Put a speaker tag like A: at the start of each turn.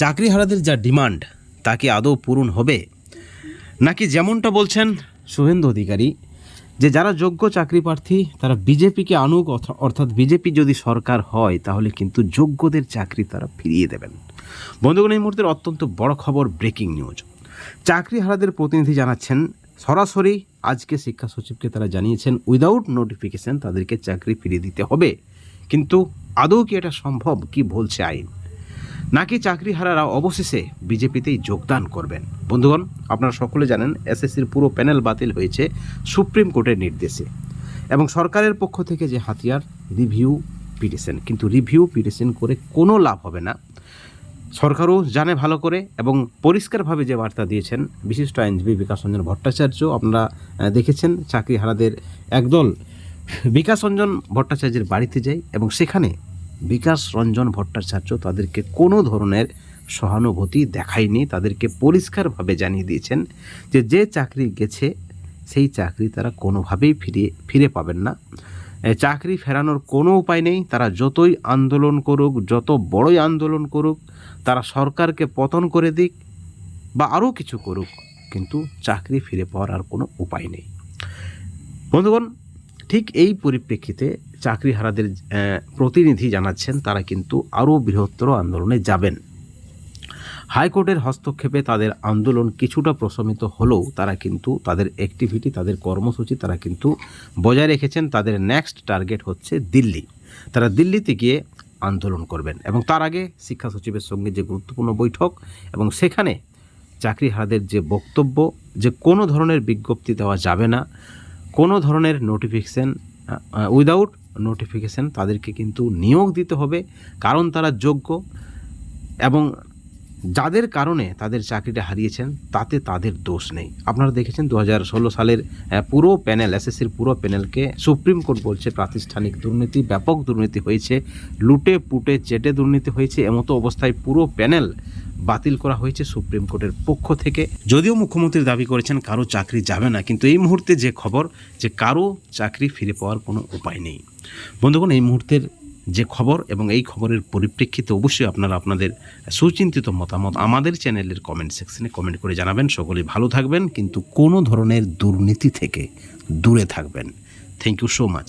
A: চাকরিহারাদের যা ডিমান্ড, তা কি আদৌ পূরণ হবে? নাকি যেমনটা বলছেন শুভেন্দু অধিকারী, যে যারা যোগ্য চাকরি প্রার্থী, তারা বিজেপিকে আনুক অর্থাৎ বিজেপি যদি সরকার হয়, তাহলে কিন্তু যোগ্যদের চাকরি তারা ফিরিয়ে দেবেন। বন্ধুগণ, এই মুহূর্তের অত্যন্ত বড় খবর ব্রেকিং নিউজ। চাকরিহারাদের প্রতিনিধি জানাচ্ছেন, সরাসরি আজকে শিক্ষা সচিবকে তারা জানিয়েছেন উইদাউট নোটিফিকেশন তাদেরকে চাকরি ফিরিয়ে দিতে হবে। কিন্তু আদৌ কি এটা সম্ভব? কি বলছে আইন? নাকি চাকরিহারারা অবশেষে বিজেপিতেই যোগদান করবেন? বন্ধুগণ, আপনারা সকলে জানেন, এসএসসির পুরো প্যানেল বাতিল হয়েছে সুপ্রিম কোর্টের নির্দেশে। এবং সরকারের পক্ষ থেকে যে হাতিয়ার, রিভিউ পিটিশন। কিন্তু রিভিউ পিটিশন করে কোনো লাভ হবে না। সরকারও জানে ভালো করে এবং পরিষ্কারভাবে যে বার্তা দিয়েছেন বিশিষ্ট আইনজীবী বিকাশ রঞ্জন ভট্টাচার্য, আপনারা দেখেছেন, চাকরিহারাদের একদল বিকাশ রঞ্জন ভট্টাচার্যের বাড়িতে যায় এবং সেখানে বিকাশ রঞ্জন ভট্টাচার্য তাদেরকে কোনো ধরনের সহানুভূতি দেখায়নি, তাদেরকে পরিষ্কারভাবে জানিয়ে দিয়েছেন যে যে চাকরি গেছে, সেই চাকরি তারা কোনোভাবেই ফিরে ফিরে পাবেন না। চাকরি ফেরানোর কোনো উপায় নেই, তারা যতই আন্দোলন করুক, যত বড়ই আন্দোলন করুক, তারা সরকারকে পতন করে দিক বা আরও কিছু করুক, কিন্তু চাকরি ফিরে পাওয়ার আর কোনো উপায় নেই। বন্ধুগণ, ঠিক এই পরিপ্রেক্ষিতে চাকরিহারাদের আহ, প্রতিনিধি জানাচ্ছেন তারা কিন্তু আরও বৃহত্তর আন্দোলনে যাবেন। হাইকোর্টের হস্তক্ষেপে তাদের আন্দোলন কিছুটা প্রশমিত হলেও তারা কিন্তু তাদের অ্যাক্টিভিটি তাদের কর্মসূচি তারা কিন্তু বজায় রেখেছেন। তাদের নেক্সট টার্গেট হচ্ছে দিল্লি। তারা দিল্লিতে গিয়ে আন্দোলন করবেন এবং তার আগে শিক্ষা সচিবের সঙ্গে যে গুরুত্বপূর্ণ বৈঠক এবং সেখানে চাকরিহারাদের যে বক্তব্য যে কোনো ধরনের বিজ্ঞপ্তি দেওয়া যাবে না কোনো ধরনের নোটিফিকেশান উইদাউট নোটিফিকেশান তাদেরকে কিন্তু নিয়োগ দিতে হবে, কারণ তারা যোগ্য এবং যাদের কারণে তাদের চাকরিটা হারিয়েছেন, তাতে তাদের দোষ নেই। আপনারা দেখেছেন দু হাজার ষোলো সালের পুরো প্যানেল এসএসসির পুরো প্যানেলকে সুপ্রিম কোর্ট বলছে প্রাতিষ্ঠানিক দুর্নীতি, ব্যাপক দুর্নীতি হয়েছে লুটে পুটে চেটে দুর্নীতি হয়েছে, এমতো অবস্থায় পুরো প্যানেল বাতিল করা হয়েছে সুপ্রিম কোর্টের পক্ষ থেকে। যদিও মুখ্যমন্ত্রী দাবি করেছেন কারও চাকরি যাবে না, কিন্তু এই মুহূর্তে যে খবর, যে কারও চাকরি ফিরে পাওয়ার কোনো উপায় নেই। বন্ধুগণ, এই মুহূর্তের যে খবর এবং এই খবরের পরিপ্রেক্ষিতে অবশ্যই আপনারা আপনাদের সুচিন্তিত মতামত আমাদের চ্যানেলের কমেন্ট সেকশনে কমেন্ট করে জানাবেন। সকলেই ভালো থাকবেন, কিন্তু কোনো ধরনের দুর্নীতি থেকে দূরে থাকবেন। Thank you so much